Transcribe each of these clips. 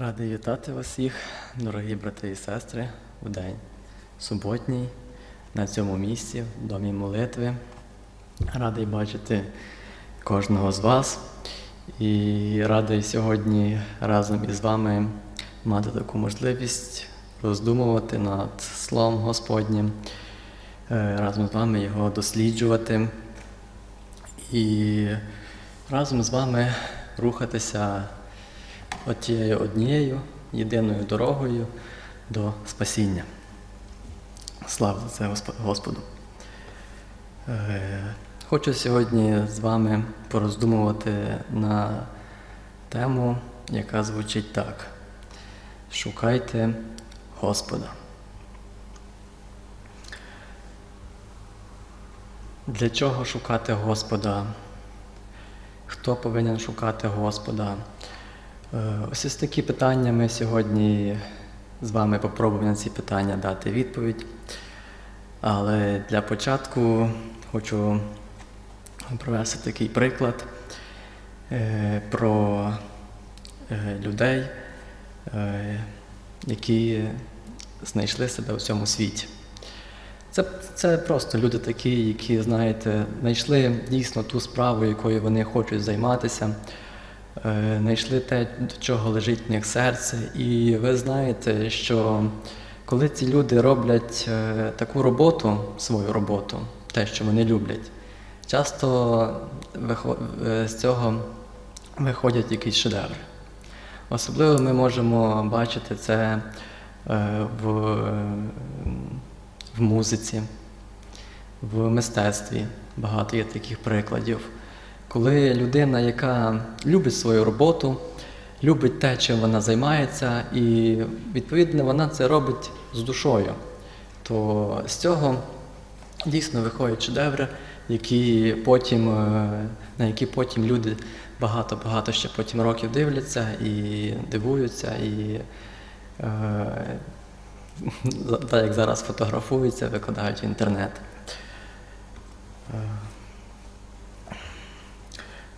Радий вітати вас всіх, дорогі брати і сестри, в день суботній, на цьому місці, в домі молитви. Радий бачити кожного з вас. І радий сьогодні разом із вами мати таку можливість роздумувати над Словом Господнім, е, разом з вами його досліджувати і разом з вами рухатися отією однією єдиною дорогою до спасіння. Слава за це Господу. Е, Хочу сьогодні з вами пороздумувати на тему, яка звучить так: Шукайте Господа. Для чого шукати Господа? Хто повинен шукати Господа? Е, Ось ось такі питання ми сьогодні з вами попробуємо на ці питання дати відповідь. Але для початку хочу провести такий приклад е, про е, людей, які знайшли себе у цьому світі. Це, це просто люди такі, які, знаєте, знайшли дійсно ту справу, якою вони хочуть займатися, знайшли те, до чого лежить в них серце. І ви знаєте, що коли ці люди роблять е, таку роботу, свою роботу, те, що вони люблять, часто е, з цього виходять якісь шедеври. Особливо ми можемо бачити це е, в, е, в музиці, в мистецтві. Багато є таких прикладів. Коли людина, яка любить свою роботу, любить те, чим вона займається, і відповідно вона це робить з душою, то з цього дійсно виходять шедеври, які потім, е, на які потім люди багато-багато ще потім років дивляться і дивуються, і е, так як зараз фотографуються, викладають в інтернет.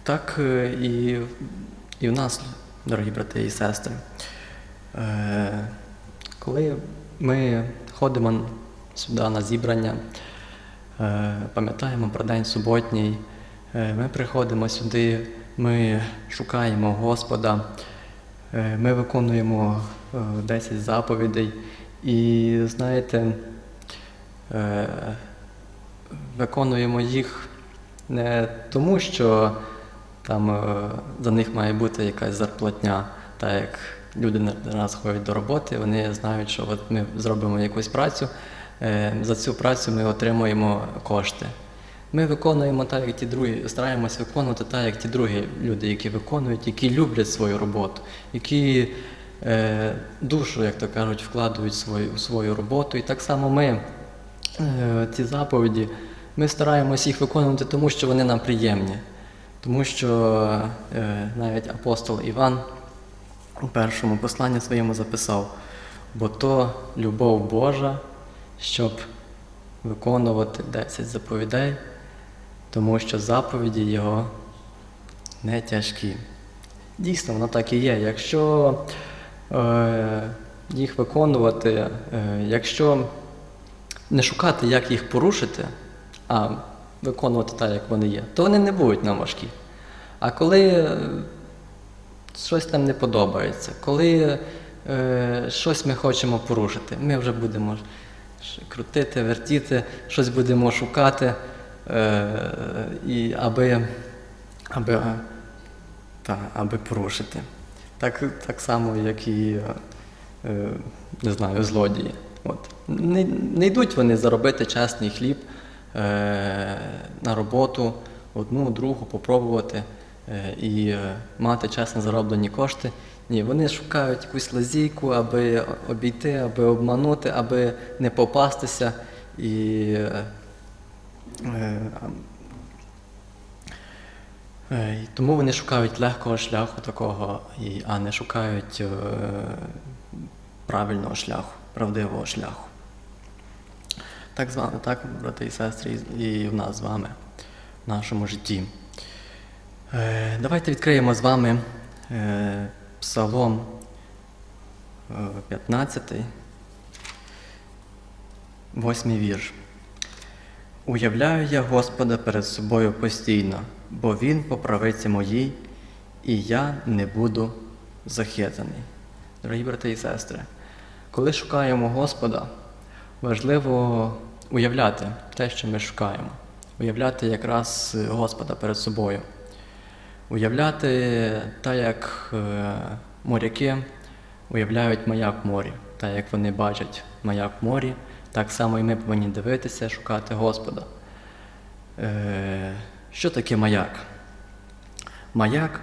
Так е, і, і в нас, дорогі брати і сестри. Е, Коли ми ходимо сюди на зібрання, е, пам'ятаємо про день суботній, ми приходимо сюди, ми шукаємо Господа, ми виконуємо е, 10 заповідей. І знаєте, виконуємо їх не тому, що там е, за них має бути якась зарплатня, так як люди на нас ходять до роботи, вони знають, що от ми зробимо якусь працю, е, за цю працю ми отримуємо кошти. Ми виконуємо так, як ті другі, стараємося виконувати так, як ті другі люди, які виконують, які люблять свою роботу, які е, душу, як то кажуть, вкладають свою, в свою роботу. І так само ми е, ці заповіді, ми стараємося їх виконувати, тому що вони нам приємні. Тому що е, навіть апостол Іван у першому посланні своєму записав, бо то любов Божа, щоб виконувати 10 заповідей, тому що заповіді Його не тяжкі. Дійсно, воно так і є. Якщо е, їх виконувати, е, якщо не шукати, як їх порушити, а виконувати так, як вони є, то вони не будуть нам важкі. А коли е, щось нам не подобається, коли е, щось ми хочемо порушити, ми вже будемо крутити, вертіти, щось будемо шукати, е, і аби, аби, та, аби порушити. Так, так само, як і е, не знаю, злодії. От. Не, не йдуть вони заробити чесний хліб е, на роботу, одну, другу, попробувати е, і е, мати чесно зароблені кошти. Ні, вони шукають якусь лазійку, аби обійти, аби обманути, аби не попастися. І, е, е, Е, і Тому вони шукають легкого шляху такого, а не шукають е, правильного шляху, правдивого шляху. Так з вами, так, брати і сестри, і в нас з вами в нашому житті. Е, Давайте відкриємо з вами е, Псалом 15, 8 вірш. Уявляю я Господа перед собою постійно, бо Він по правиці моїй, і я не буду захитаний. Дорогі брати і сестри, коли шукаємо Господа, важливо уявляти те, що ми шукаємо, уявляти якраз Господа перед собою, уявляти так, як е, моряки уявляють маяк морі, так як вони бачать маяк морі, так само і ми повинні дивитися, шукати Господа. Е, Що таке маяк? Маяк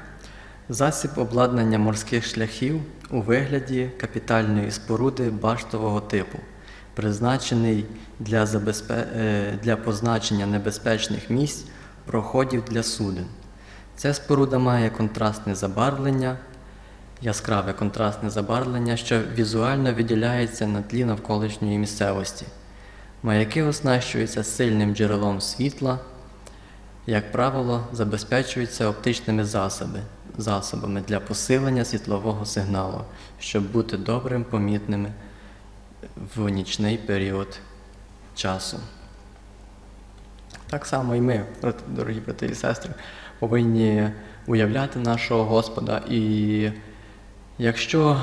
засіб обладнання морських шляхів у вигляді капітальної споруди баштового типу, призначений для, забезпе... е, для позначення небезпечних місць проходів для суден. Ця споруда має контрастне забарвлення, яскраве контрастне забарвлення, що візуально виділяється на тлі навколишньої місцевості. Маяки оснащуються сильним джерелом світла, як правило, забезпечуються оптичними засоби, засобами для посилення світлового сигналу, щоб бути добрим помітними в нічний період часу. Так само і ми, дорогі брати і сестри, повинні уявляти нашого Господа. І якщо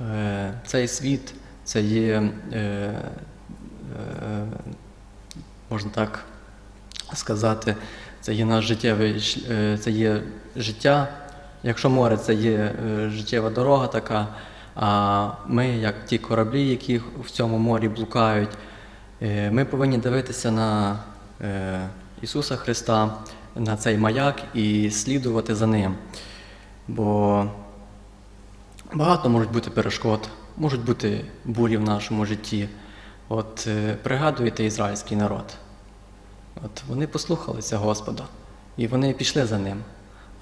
е, цей світ це є, е, е, можна так сказати, це є наш життєвий е, це є життя. Якщо море це є життєва дорога така, а ми, як ті кораблі, які в цьому морі блукають, е, ми повинні дивитися на е, Ісуса Христа, на цей маяк і слідувати за Ним. Бо багато можуть бути перешкод, можуть бути бурі в нашому житті. От е, пригадуєте ізраїльський народ. От вони послухалися Господа, і вони пішли за ним.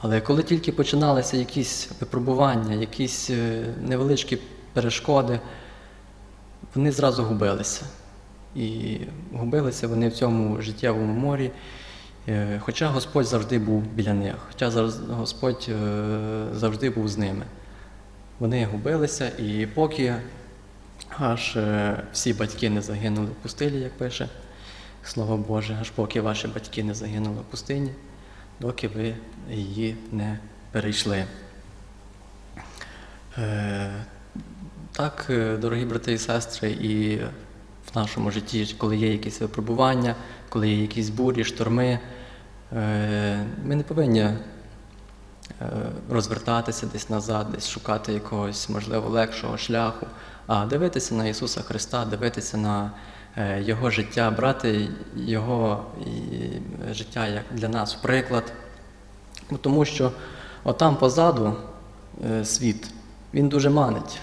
Але коли тільки починалися якісь випробування, якісь е, невеличкі перешкоди, вони зразу губилися. І губилися вони в цьому життєвому морі. Е, Хоча Господь завжди був біля них, хоча Господь е, завжди був з ними. Вони губилися, і поки аж всі батьки не загинули в пустелі, як пише Слово Боже, аж поки ваші батьки не загинули в пустині, доки ви її не перейшли. Е, Так, е, дорогі брати і сестри, і в нашому житті, коли є якісь випробування, коли є якісь бурі, шторми, е, ми не повинні розвертатися десь назад, десь шукати якогось, можливо, легшого шляху, а дивитися на Ісуса Христа, дивитися на Його життя, брати Його життя як для нас в приклад. Тому що отам позаду е, світ, він дуже манить.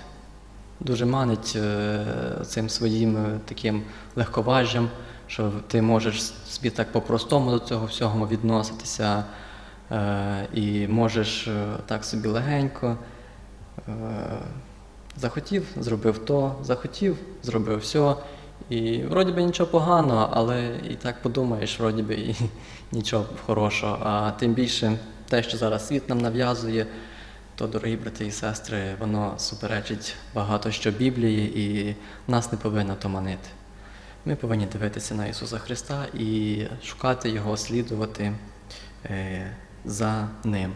Дуже манить е, цим своїм е, таким легковажжям, що ти можеш собі так по-простому до цього всього відноситися, е, і можеш е, так собі легенько. Е, захотів, зробив то, захотів, зробив все. І вроді би нічого поганого, але і так подумаєш, вроді би і нічого хорошого. А тим більше те, що зараз світ нам нав'язує, то, дорогі брати і сестри, воно суперечить багато що Біблії, і нас не повинно то манити. Ми повинні дивитися на Ісуса Христа і шукати Його, слідувати е, за Ним.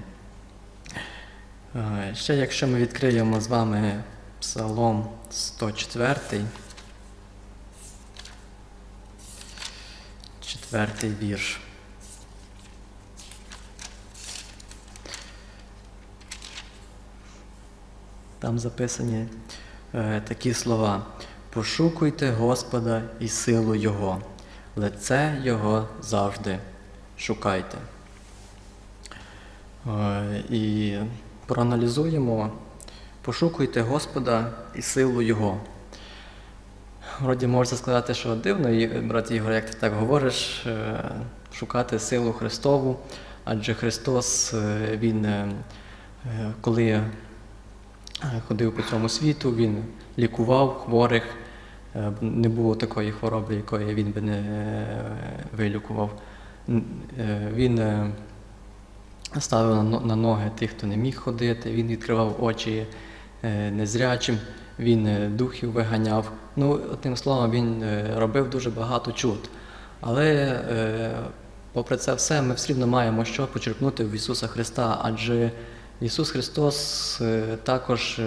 Е, Ще якщо ми відкриємо з вами Псалом 104, четвертий вірш. Там записані е, такі слова: Пошукуйте Господа і силу Його, лице Його завжди шукайте. Е, і проаналізуємо, пошукуйте Господа і силу Його. Вроді можна сказати, що дивно, і, брат Ігор, як ти так говориш, е, шукати силу Христову, адже Христос, е, Він, е, коли ходив по цьому світу, Він лікував хворих, не було такої хвороби, якої він би не вилікував. Він ставив на ноги тих, хто не міг ходити, він відкривав очі незрячим, він духів виганяв. Ну, одним словом, він е, робив дуже багато чуд. Але е, попри це все, ми все рівно маємо що почерпнути в Ісуса Христа, адже Ісус Христос е, також,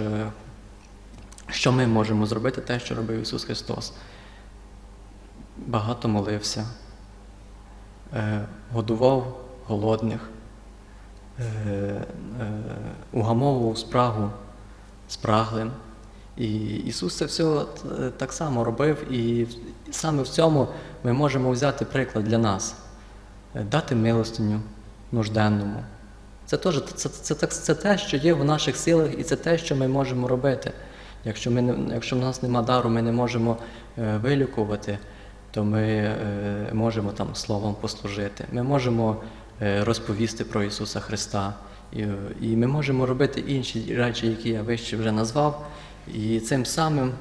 що ми можемо зробити, те, що робив Ісус Христос. Багато молився, годував голодних, угамовував спрагу спраглим. І Ісус це все е, так само робив, і саме в цьому ми можемо взяти приклад для нас, Е, дати милостиню нужденному. Це теж це, це, це, це те, що є в наших силах, і це те, що ми можемо робити. Якщо, ми якщо в нас нема дару, ми не можемо е, вилікувати, то ми можемо там словом послужити. Ми можемо розповісти про Ісуса Христа. І, і ми можемо робити інші речі, які я вище вже назвав, і цим самим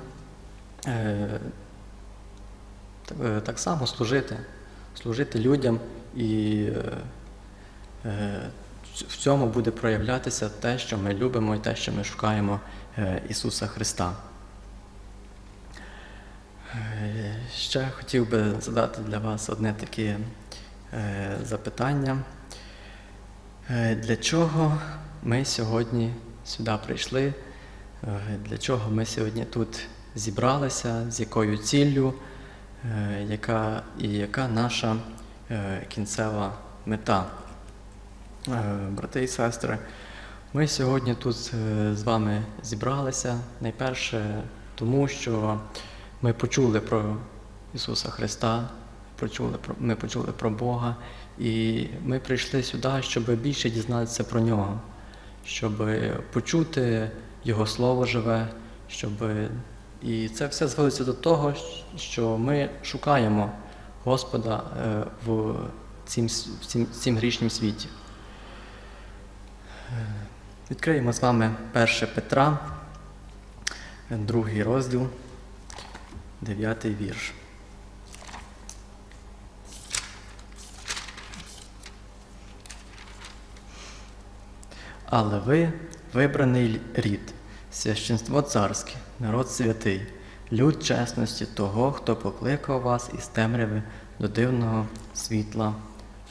е, так, е, само служити, служити людям, і е, в цьому буде проявлятися те, що ми любимо, і те, що ми шукаємо Ісуса Христа. Ще хотів би задати для вас одне таке запитання. Для чого ми сьогодні сюди прийшли? Е, Для чого ми сьогодні тут зібралися, з якою ціллю, е, яка, і яка наша е, кінцева мета? Брати і сестри, ми сьогодні тут з вами зібралися найперше тому, що ми почули про Ісуса Христа, почули про, ми почули про Бога, і ми прийшли сюди, щоб більше дізнатися про нього, щоб почути Його Слово живе, щоб і це все зводиться до того, що ми шукаємо Господа е, в цім, в цім, в цім грішнім світі. Е, Відкриємо з вами 1 Петра, другий розділ, дев'ятий вірш. Але ви вибраний рід, священство царське, народ святий, люд чесності того, хто покликав вас із темряви до дивного світла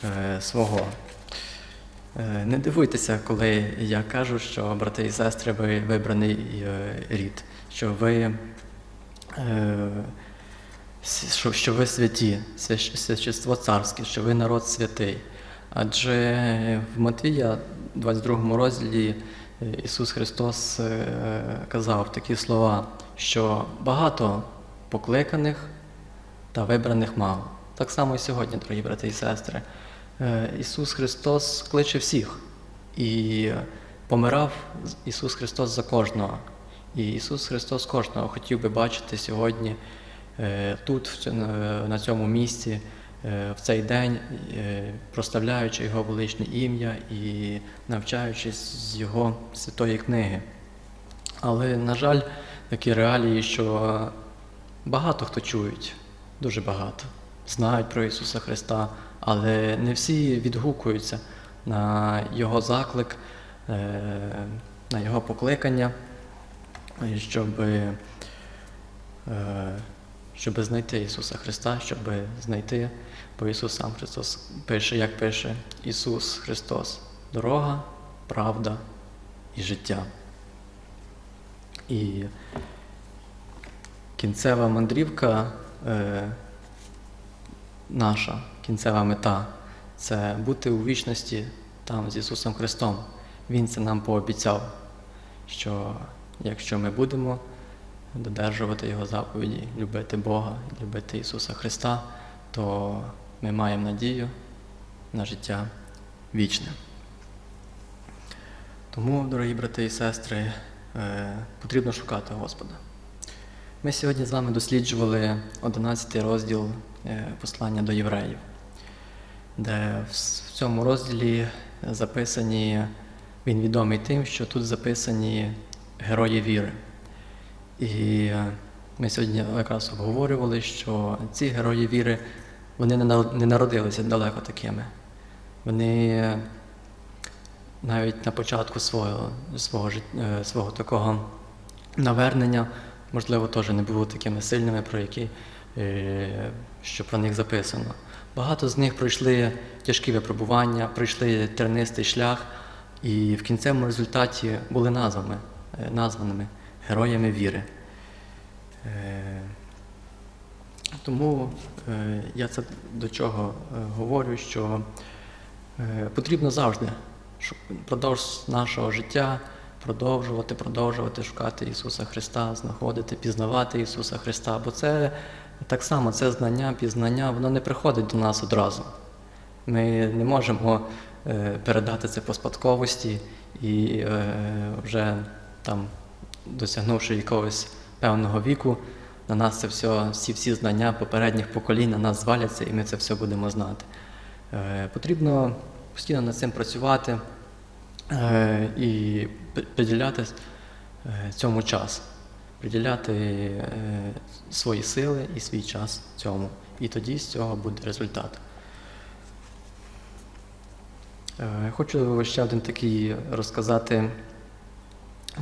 е, свого. Е, Не дивуйтеся, коли я кажу, що брати і сестри, ви вибраний е, рід, що ви, е, що, що ви святі, священство царське, що ви народ святий. Адже в Матвія, 22 розділі, Ісус Христос е, казав такі слова, що багато покликаних та вибраних мало. Так само і сьогодні, дорогі брати і сестри. Е, Ісус Христос кличе всіх і помирав Ісус Христос за кожного. І Ісус Христос кожного хотів би бачити сьогодні е, тут, на цьому місці, в цей день, е, прославляючи Його величне ім'я і навчаючись з Його святої книги. Але, на жаль, такі реалії, що багато хто чують, дуже багато, знають про Ісуса Христа, але не всі відгукуються на Його заклик, е, на Його покликання, щоб, е, щоб знайти Ісуса Христа, щоб знайти, бо Ісус сам Христос пише, як пише Ісус Христос, дорога, правда і життя. І кінцева мандрівка е, наша, кінцева мета це бути у вічності там з Ісусом Христом. Він це нам пообіцяв, що якщо ми будемо додержувати Його заповіді, любити Бога, любити Ісуса Христа, то ми маємо надію на життя вічне. Тому, дорогі брати і сестри, е, потрібно шукати Господа. Ми сьогодні з вами досліджували 11 розділ е, послання до євреїв, де в цьому розділі записані, він відомий тим, що тут записані герої віри. І е, ми сьогодні якраз обговорювали, що ці герої віри вони не народилися далеко такими. Вони навіть на початку свого, свого, е, свого такого навернення можливо, теж не були такими сильними, про які, е, що про них записано. Багато з них пройшли тяжкі випробування, пройшли тернистий шлях і в кінцевому результаті були назвами, названими героями віри. Е, Тому е, я це до чого е, говорю, що потрібно завжди впродовж нашого життя продовжувати, продовжувати шукати Ісуса Христа, знаходити, пізнавати Ісуса Христа. Бо це так само, це знання, пізнання, воно не приходить до нас одразу. Ми не можемо передати це по спадковості і вже там, досягнувши якогось певного віку, на нас це все, всі, всі знання попередніх поколінь на нас зваляться, і ми це все будемо знати. Е, потрібно постійно над цим працювати е, і приділяти е, цьому час, приділяти е, свої сили і свій час цьому. І тоді з цього буде результат. Е, Хочу ще один такий розказати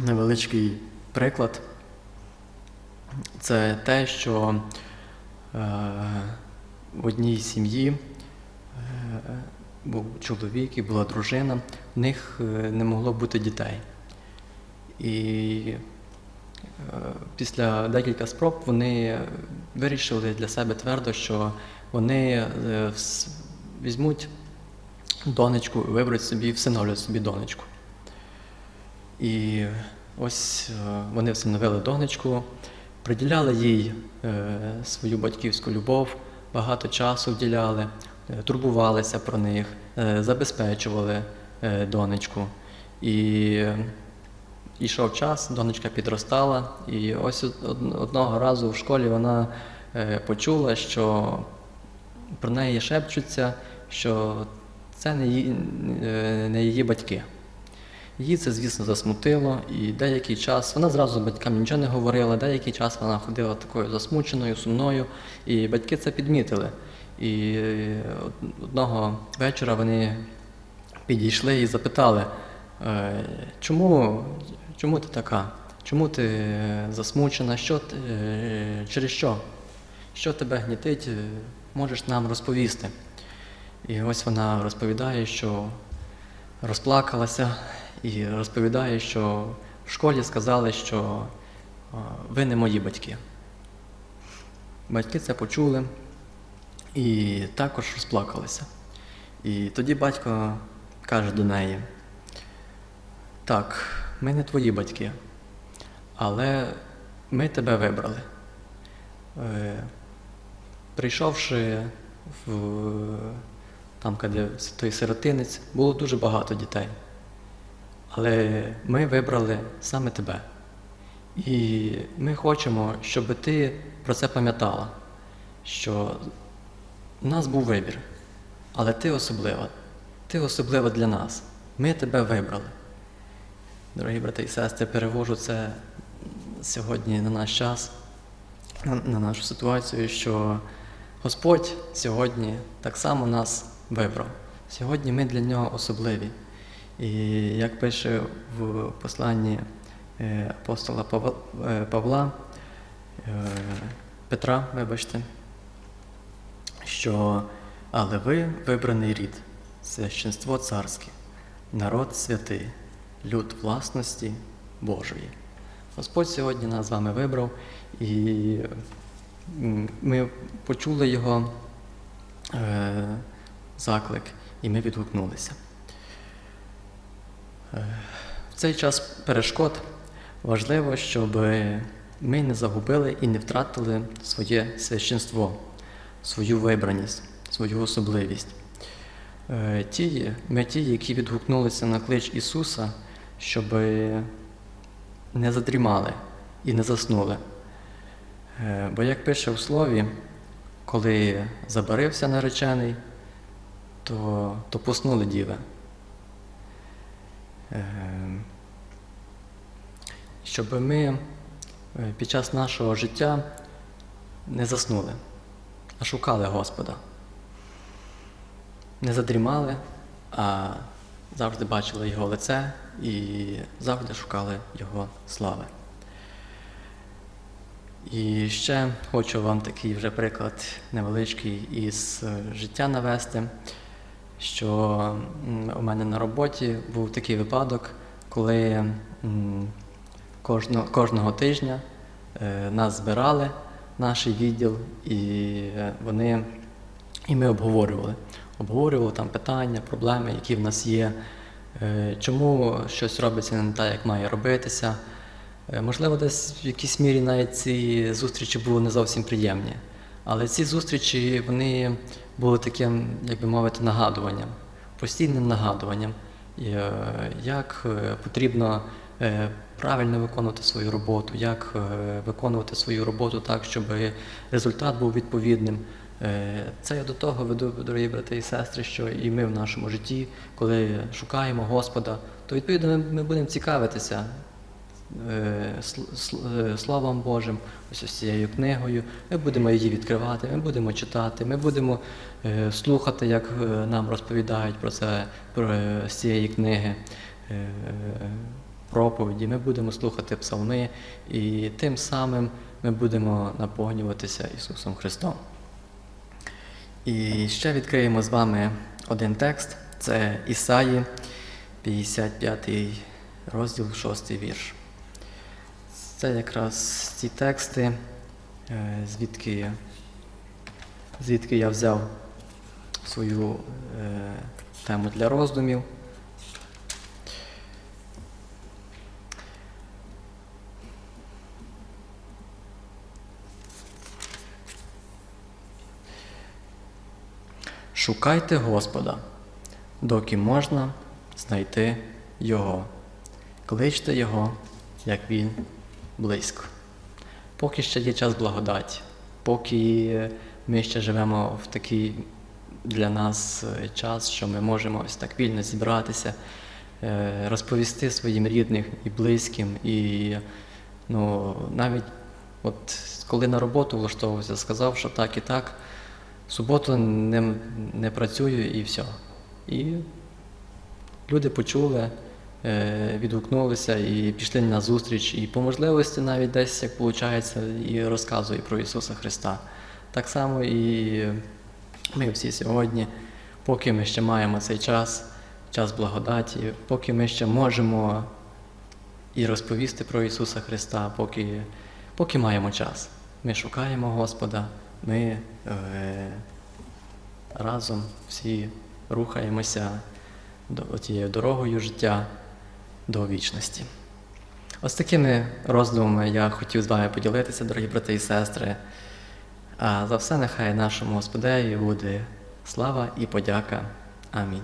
невеличкий приклад. Це те, що е, в одній сім'ї е, був чоловік і була дружина, в них е, не могло бути дітей. І після декілька спроб вони вирішили для себе твердо, що вони візьмуть донечку, виберуть собі, всиновлять собі донечку. І ось е, вони всиновили донечку, приділяли їй е, свою батьківську любов, багато часу вділяли, е, турбувалися про них, забезпечували донечку. І йшов час, донечка підростала, і ось од- од- одного разу в школі вона почула, що про неї шепчуться, що це не її, не її батьки. Її це, звісно, засмутило, і деякий час вона зразу батькам нічого не говорила, деякий час вона ходила такою засмученою, сумною, і батьки це підмітили. І е, одного вечора вони підійшли і запитали, е, чому, чому ти така? Чому ти е, засмучена? Що ти, через що? Що тебе гнітить? Можеш нам розповісти? І ось вона розповідає, що розплакалася і розповідає, що в школі сказали, що ви не мої батьки. Батьки це почули і також розплакалися. І тоді батько каже до неї: так, ми не твої батьки, але ми тебе вибрали. Е, Прийшовши в там, де той сиротинець, було дуже багато дітей. Але ми вибрали саме тебе. І ми хочемо, щоб ти про це пам'ятала, що у нас був вибір, але ти особлива. Ти особлива для нас. Ми тебе вибрали. Дорогі брати і сестри, перевожу це сьогодні на наш час, на нашу ситуацію, що Господь сьогодні так само нас вибрав. Сьогодні ми для нього особливі. І як пише в посланні е, апостола Павла, е, е, Петра, вибачте, що але ви вибраний рід, священство царське, народ святий, люд власності Божої. Господь сьогодні нас з вами вибрав, і ми почули його заклик, і ми відгукнулися. В цей час перешкод важливо, щоб ми не загубили і не втратили своє священство, свою вибраність, свою особливість. Е, Ті, ми ті, які відгукнулися на клич Ісуса, щоб не задрімали і не заснули. Е, Бо як пише в слові, коли забарився наречений, то, то поснули діви. Е, Щоб ми е, під час нашого життя не заснули, а шукали Господа. Не задрімали, а завжди бачили Його лице і завжди шукали Його слави. І ще хочу вам такий вже приклад невеличкий із е, життя навести, що у мене на роботі був такий випадок, коли кожного, кожного тижня е, нас збирали, наш відділ, і е, вони і ми обговорювали. Обговорювали там питання, проблеми, які в нас є, е, чому щось робиться не так, як має робитися. Можливо, десь в якійсь мірі навіть ці зустрічі були не зовсім приємні. Але ці зустрічі вони були таким, як би мовити, нагадуванням, постійним нагадуванням, е, як е, потрібно е, правильно виконувати свою роботу, як виконувати свою роботу так, щоб результат був відповідним. Це я до того веду, дорогі брати і сестри, що і ми в нашому житті, коли шукаємо Господа, то відповідно ми, будемо цікавитися Словом Божим, ось ось цією книгою. Ми будемо її відкривати, ми будемо читати, ми будемо е, слухати, як е, нам розповідають про це про, е, цієї книги. е, Проповіді, ми будемо слухати псалми, і тим самим ми будемо наповнюватися Ісусом Христом. І ще відкриємо з вами один текст. Це Ісаї, 55 розділ, 6 вірш. Це якраз ці тексти, е, звідки, звідки я взяв свою е, тему для роздумів. Шукайте Господа, доки можна знайти Його. Кличте Його, як Він близько. Поки ще є час благодаті, поки ми ще живемо в такий для нас е, час, що ми можемо ось так вільно зібратися, е, розповісти своїм рідним і близьким, і ну, навіть от коли на роботу влаштовувався, сказав, що так і так, в суботу не, не працюю і все. І люди почули, е, відгукнулися і пішли на зустріч, і по можливості навіть десь, як виходить, і розказує про Ісуса Христа. Так само і ми всі сьогодні, поки ми ще маємо цей час, час благодаті, поки ми ще можемо і розповісти про Ісуса Христа, поки, поки маємо час. Ми шукаємо Господа, ми е, разом всі рухаємося до тією дорогою життя до вічності. Ось такими роздумами я хотів з вами поділитися, дорогі брати і сестри. А за все нехай нашому Господеві буде слава і подяка. Амінь.